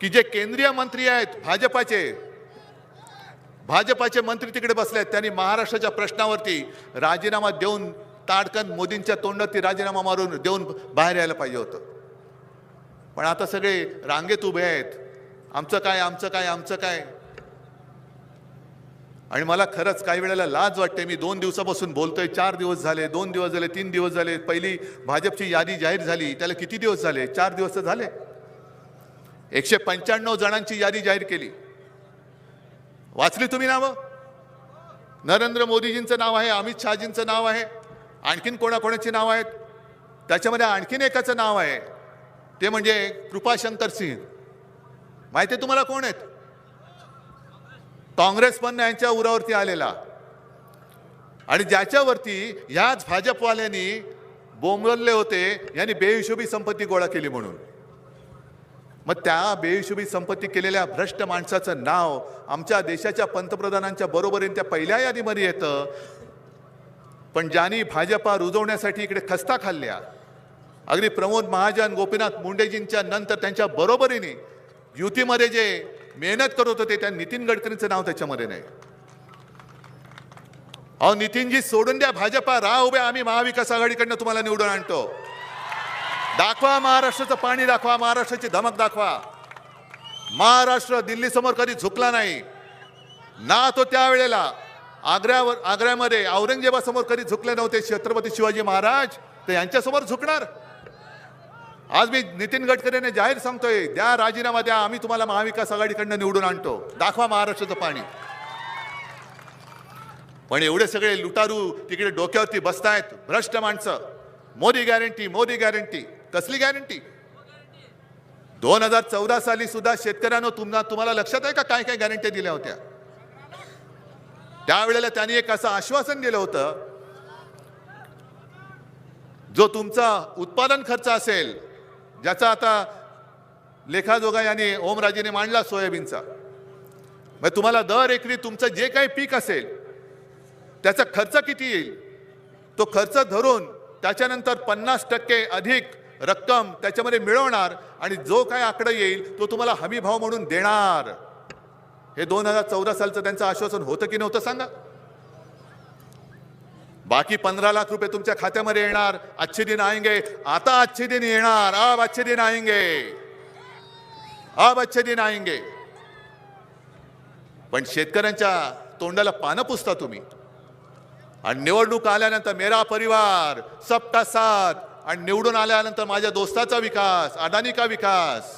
की जे केंद्रीय मंत्री आहेत भाजपाचे भाजपाचे मंत्री तिकडे बसले आहेत त्यांनी महाराष्ट्राच्या प्रश्नावरती राजीनामा देऊन ताडकन मोदींच्या तोंडात राजीनामा मारून देऊन बाहेर यायला पाहिजे होतं. पण आता सगळे रांगेत उभे आहेत. आमचं काय आमचं काय आमचं काय? आणि मला खरंच काही वेळेला लाज वाटते. मी दोन दिवसापासून बोलतोय चार दिवस झाले दोन दिवस झाले तीन दिवस झाले. पहिली भाजपची यादी जाहीर झाली. त्याला किती दिवस झाले? चार दिवस तर झाले. एकशे पंच्याण्णव जणांची यादी जाहीर केली. वाचली तुम्ही नावं? नरेंद्र मोदीजींचं नाव आहे अमित शहाजींचं नाव आहे आणखीन कोणाकोणाची नाव आहेत? त्याच्यामध्ये आणखीन एकाचं नाव आहे ते म्हणजे कृपाशंकर सिंह. माहिती आहे तुम्हाला कोण आहेत? काँग्रेस पण यांच्या उरावरती आलेला. आणि ज्याच्यावरती ह्याच भाजपवाल्यांनी बोंबलले होते यांनी बेहिशोबी संपत्ती गोळा केली म्हणून. मग त्या बेहिशोबी संपत्ती केलेल्या भ्रष्ट माणसाचं नाव आमच्या देशाच्या पंतप्रधानांच्या बरोबरीने त्या पहिल्या यादीमध्ये येतं. पण ज्यांनी भाजपा रुजवण्यासाठी इकडे खस्ता खाल्ल्या अगदी प्रमोद महाजन गोपीनाथ मुंडेजींच्या नंतर त्यांच्या बरोबरीने युतीमध्ये जे मेहनत करत होते त्या नितीन गडकरींचं नाव त्याच्यामध्ये नाही. अहो नितीनजी सोडून द्या भाजपा राह उभे आम्ही महाविकास आघाडीकडनं तुम्हाला निवडून आणतो. दाखवा महाराष्ट्राचं पाणी दाखवा महाराष्ट्राची धमक दाखवा. महाराष्ट्र दिल्ली समोर कधी झुकला नाही. ना तो त्यावेळेला आग्र्यावर आग्र्यामध्ये औरंगजेबासमोर कधी झुकले नव्हते छत्रपती शिवाजी महाराज? तर यांच्यासमोर झुकणार. आज मी नितीन गडकरीने जाहीर सांगतोय द्या राजीनामा द्या आम्ही तुम्हाला महाविकास आघाडीकडनं निवडून आणतो. दाखवा महाराष्ट्राचं पाणी. पण एवढे सगळे लुटारू तिकडे डोक्यावरती बसतायत भ्रष्ट माणसं. Modi guarantee Modi guarantee. कसली गॅरंटी दोन हजार चौदा साली सुद्धा शेतकऱ्यांना तुम्हाला तुम्हाला लक्षात आहे का काय काय गॅरंटी दिल्या होत्या? त्यावेळेला त्यांनी एक असं आश्वासन दिलं होतं जो तुमचा उत्पादन खर्च असेल ज्याचा आता लेखाजोगा यांनी ओमराजेने मांडला सोयाबीनचा मग तुम्हाला दर एकरी तुमचं जे काही पीक असेल त्याचा खर्च किती येईल? तो खर्च धरून त्याच्यानंतर पन्नास टक्के अधिक रक्कम त्याच्यामध्ये मिळवणार आणि जो काय आकडा येईल तो तुम्हाला हमी भाव म्हणून देणार. हे दोन हजार चौदा सालचं त्यांचं आश्वासन होतं की नव्हतं सांगा? बाकी पंधरा लाख रुपये तुमच्या खात्यामध्ये येणार. अच्छे दिन आएंगे. आता अच्छे दिन येणार. अब अच्छे दिन आएंगे. अब अच्छे दिन आएंगे. पण शेतकऱ्यांच्या तोंडाला पानं पुसता तुम्ही. आणि निवडणूक आल्यानंतर मेरा परिवार सबका साथ. आणि निवडून आल्यानंतर माझ्या दोस्ताचा विकास अदानी का विकास.